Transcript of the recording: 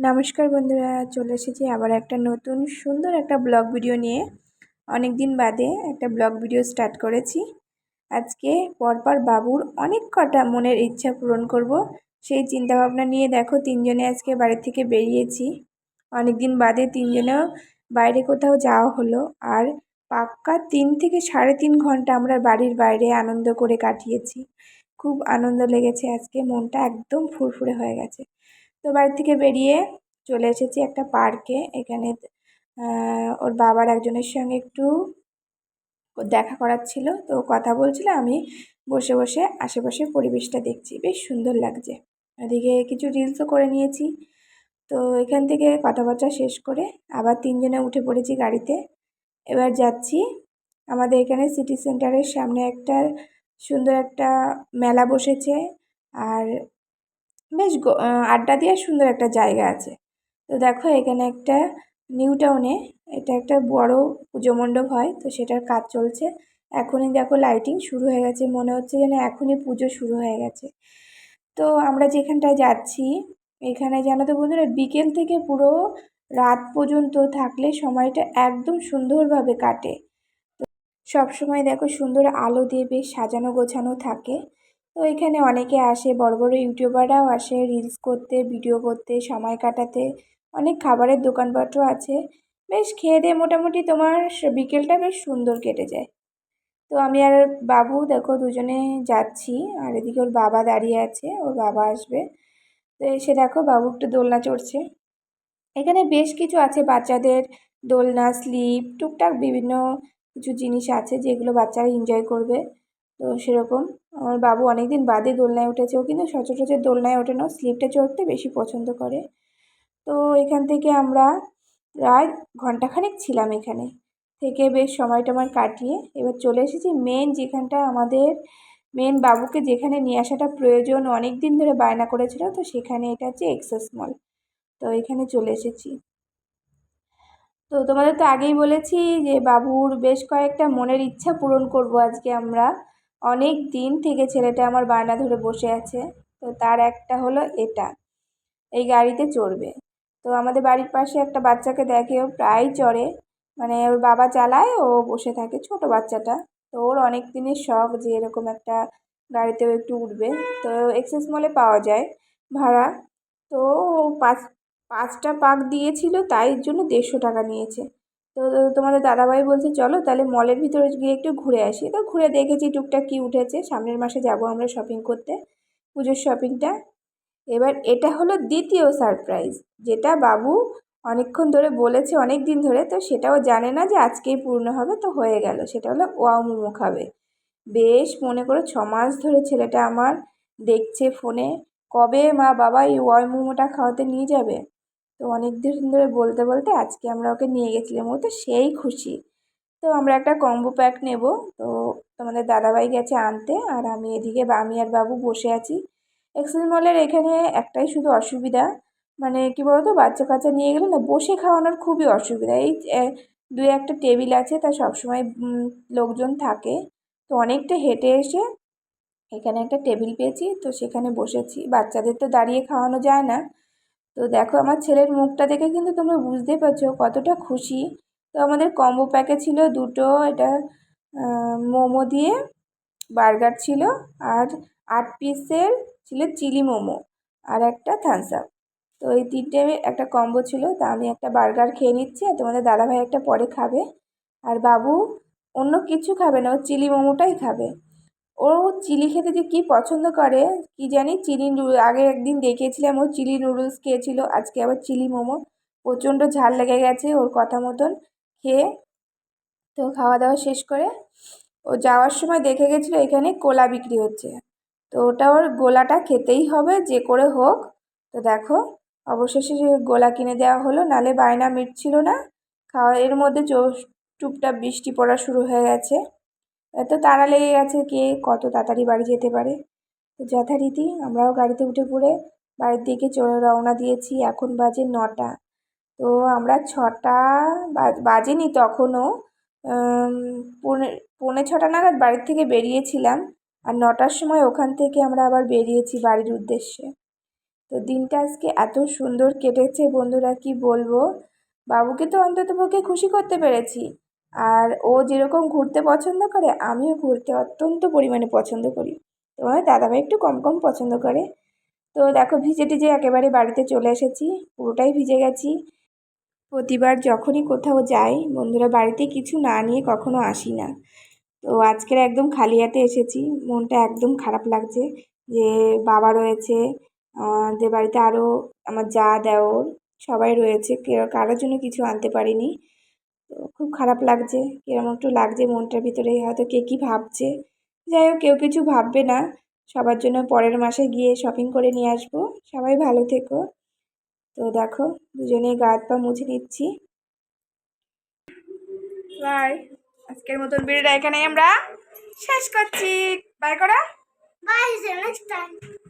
নমস্কার বন্ধুরা, চলে এসেছি আবার একটা নতুন সুন্দর একটা ব্লগ ভিডিও নিয়ে। অনেক দিন বাদে একটা ব্লগ ভিডিও স্টার্ট করেছি। আজকে পরপর বাবুর অনেক কটা মনের ইচ্ছা পূরণ করব। সেই চিন্তাভাবনা নিয়ে দেখো, তিনজনে আজকে বাড়ি থেকে বেরিয়েছি। অনেক দিন বাদে তিনজনেও বাইরে কোথাও যাওয়া হলো। আর পাক্কা তিন থেকে সাড়ে তিন ঘণ্টা আমরা বাড়ির বাইরে আনন্দ করে কাটিয়েছি। খুব আনন্দ লেগেছে আজকে, মনটা একদম ফুরফুরে হয়ে গেছে। তো বাড়ি থেকে বেরিয়ে চলে এসেছি একটা পার্কে এখানে ওর বাবার একজনের সঙ্গে একটু দেখা করার ছিল তো কথা বলছিল, আমি বসে বসে আশেপাশের পরিবেশটা দেখছি। বেশ সুন্দর লাগছে। ওদিকে কিছু রিলসও করে নিয়েছি। তো এখান থেকে কথাবার্তা শেষ করে আবার তিনজনে উঠে পড়েছি গাড়িতে। এবার যাচ্ছি আমাদের এখানে সিটি সেন্টারের সামনে একটা সুন্দর একটা মেলা বসেছে। আর বেশ আড্ডা দেওয়ার সুন্দর একটা জায়গা আছে। তো দেখো এখানে একটা নিউ টাউনে এটা একটা বড় পুজো মণ্ডপ হয়, তো সেটার কাজ চলছে। এখনই দেখো লাইটিং শুরু হয়ে গেছে, মনে হচ্ছে যেন এখনই পুজো শুরু হয়ে গেছে। তো আমরা যেখানটায় যাচ্ছি, এখানে জানো তো বন্ধুরা, বিকেল থেকে পুরো রাত পর্যন্ত থাকলে সময়টা একদম সুন্দরভাবে কাটে। সবসময় দেখো সুন্দর আলো দিয়ে বেশ সাজানো গোছানো থাকে। তো এখানে অনেকে আসে, বড় বড় ইউটিউবাররাও আসে রিলস করতে ভিডিও করতে, সময় কাটাতে, অনেক খাবারের দোকানপাটও আছে। বেশ খেয়ে দিয়ে মোটামুটি তোমার বিকেলটা বেশ সুন্দর কেটে যায়। তো আমি আর বাবু দেখো দুজনে যাচ্ছি, আর এদিকে ওর বাবা দাঁড়িয়ে আছে, ওর বাবা আসবে। তো এসে দেখো বাবু একটু দোলনা চড়ছে। এখানে বেশ কিছু আছে বাচ্চাদের, দোলনা স্লিপ টুকটাক বিভিন্ন কিছু জিনিস আছে যেগুলো বাচ্চারা এনজয় করবে। তো সেরকম। আমার বাবু অনেক দিন বাদে দোলনায় উঠেছে। ও কিন্তু সচরাচর দোলনায় ওঠে না স্লিপটা চড়তে বেশি পছন্দ করে। তো এখান থেকে আমরা প্রায় ঘন্টাখানেক ছিলাম এখানে। থেকে বেশ সময়টা আমার কাটিয়ে এবার চলে এসেছি মেন যেখানটা আমাদের মেন বাবুকে যেখানে নিয়ে আসাটা প্রয়োজন অনেক দিন ধরে বায়না করেছিল, তো সেখানে এটা হচ্ছে এক্সেস মল তো এখানে চলে এসেছি। তো তোমাদের তো আগেই বলেছি যে বাবুর বেশ কয়েকটা মনের ইচ্ছা পূরণ করব আজকে আমরা। অনেক দিন থেকে ছেলেটা আমার বায়না ধরে বসে আছে। তো তার একটা হলো এটা, এই গাড়িতে চড়বে। তো আমাদের বাড়ির পাশে একটা বাচ্চাকে দেখে, ও প্রায় চড়ে। মানে ওর বাবা চালায়, ও বসে থাকে ছোট বাচ্চাটা। তো ওর অনেক দিনের শখ যে এরকম একটা গাড়িতেও একটু উঠবে। তো এক্সেস মলে পাওয়া যায় ভাড়া। তো পাঁচ, পাঁচটা পাক দিয়েছিল, তাই জন্য দেড়শো টাকা নিয়েছে। তোমাদের দাদাভাই বলছে, চলো তাহলে মলের ভিতরে গিয়ে একটু ঘুরে আসি। তো ঘুরে দেখেছি টুকটাক কী উঠেছে। সামনের মাসে যাব আমরা শপিং করতে, পুজোর শপিংটা এবার এটা হলো দ্বিতীয় সারপ্রাইজ যেটা বাবু অনেকক্ষণ ধরে বলেছে অনেক দিন ধরে, তো সেটাও জানে না যে আজকেই পূর্ণ হবে, তো হয়ে গেল। সেটা হলো ওয়াও মোমো খাবে। বেশ মনে করে ছ মাস ধরে ছেলেটা আমার দেখছে ফোনে, কবে মা বাবা এই ওয়াও মোমোটা খাওয়াতে নিয়ে যাবে? তো অনেক দিন ধরে বলতে বলতে আজকে আমরা ওকে নিয়ে গেছিলাম। ও তো সেই খুশি। তো আমরা একটা কম্বো প্যাক নেব। তো তোমাদের দাদাভাই গেছে আনতে আর আমি এদিকে আমি আর বাবু বসে আছি। এক্সেল মলের এখানে একটাই শুধু অসুবিধা মানে কী বলতো বাচ্চা কাচ্চা নিয়ে গেলে না বসে খাওয়ানোর খুবই অসুবিধা। এই দু একটা টেবিল আছে, তা সবসময় লোকজন থাকে। তো অনেকটা হেঁটে এসে এখানে একটা টেবিল পেয়েছি। তো সেখানে বসেছি। বাচ্চাদের তো দাঁড়িয়ে খাওয়ানো যায় না। তো দেখো আমার ছেলের মুখটা দেখে কিন্তু তোমরা বুঝতেই পারছ কতটা খুশি। তো আমাদের কম্বো প্যাকে ছিল দুটো এটা মোমো দিয়ে বার্গার ছিল আর আট পিসের ছিল চিলি মোমো আর একটা থামস আপ তো এই তিনটে একটা কম্বো ছিল, তা আমি একটা বার্গার খেয়ে নিচ্ছি আর তোমাদের দাদাভাই একটা পরে খাবে। আর বাবু অন্য কিছু খাবে না, ও চিলি মোমোটাই খাবে। ও চিলি খেতে যে কী পছন্দ করে, কী জানি চিলি নুডুল আগে একদিন দেখিয়েছিলাম ও চিলি নুডলস খেয়েছিল, আজকে আবার চিলি মোমো। প্রচণ্ড ঝাল লেগে গেছে ওর কথা মতন খেয়ে। তো খাওয়া দাওয়া শেষ করে ও যাওয়ার সময় দেখে গেছিল এখানে কোলা বিক্রি হচ্ছে। তো ওটা ওর গোলাটা খেতেই হবে, যে করে হোক। তো দেখো, অবশেষে গোলা কিনে দেওয়া হলো, নালে বায়না মিটছিল না। খাওয়া, এর মধ্যে চোখ টুপটাপ বৃষ্টি পড়া শুরু হয়ে গেছে। এত তাড়া লেগে গেছে কে কত তাড়াতাড়ি বাড়ি যেতে পারে? তো যথারীতি আমরাও গাড়িতে উঠে পড়ে বাড়ির দিকে চলে রওনা দিয়েছি। এখন বাজে নটা। তো আমরা ছটা বাজেনি তখনও। পৌনে পৌনে ছটা নাগাদ বাড়ির থেকে বেরিয়েছিলাম আর নটার সময় ওখান থেকে আমরা আবার বেরিয়েছি বাড়ির উদ্দেশ্যে। তো দিনটা আজকে এত সুন্দর কেটেছে বন্ধুরা, কি বলব? বাবুকে তো অন্তত পক্ষে খুশি করতে পেরেছি। আর ও যেরকম ঘুরতে পছন্দ করে, আমিও ঘুরতে অত্যন্ত পরিমাণে পছন্দ করি। তোমার দাদাভাই একটু কম কম পছন্দ করে। তো দেখো, ভিজে টিজে একেবারে বাড়িতে চলে এসেছি, পুরোটাই ভিজে গেছি। প্রতিবার যখনই কোথাও যাই, বন্ধুরা বাড়িতে কিছু না নিয়ে কখনো আসি না। তো আজকের একদম খালি হাতে এসেছি, মনটা একদম খারাপ লাগছে যে বাবা রয়েছে যে বাড়িতে আরও আমার যা দেওর সবাই রয়েছে কারোর জন্য কিছু আনতে পারিনি। তো খুব খারাপ লাগছে, কিরম একটু লাগছে মনটার ভিতরে, হয়তো কে কী ভাবছে। যাই হোক, কেউ কিছু ভাববে না। সবার জন্য পরের মাসে গিয়ে শপিং করে নিয়ে আসব। সবাই ভালো থেকো। তো দেখো দুজনেই গা হাত পা মুছে নিচ্ছি। বাই। আজকের মতন ভিডিওটা এখানেই আমরা শেষ করছি। বাই করা? Time.